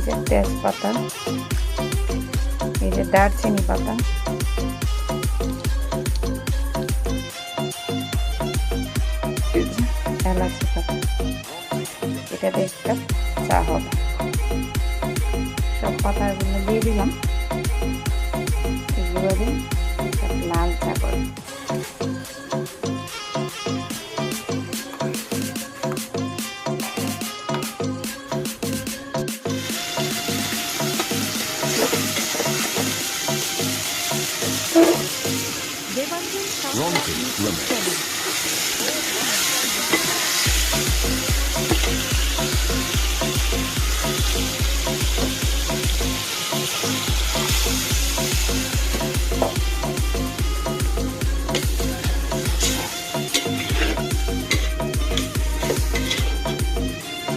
এই যে তেজপাতা, এই যে দারচিনি পাতা। এলাচি পাতা। এটা দিয়ে একটা চা হবে। সব পাতাগুলো দিয়ে দিলাম। এগুলো দিয়ে লাল চা করে Ronkin Lemon.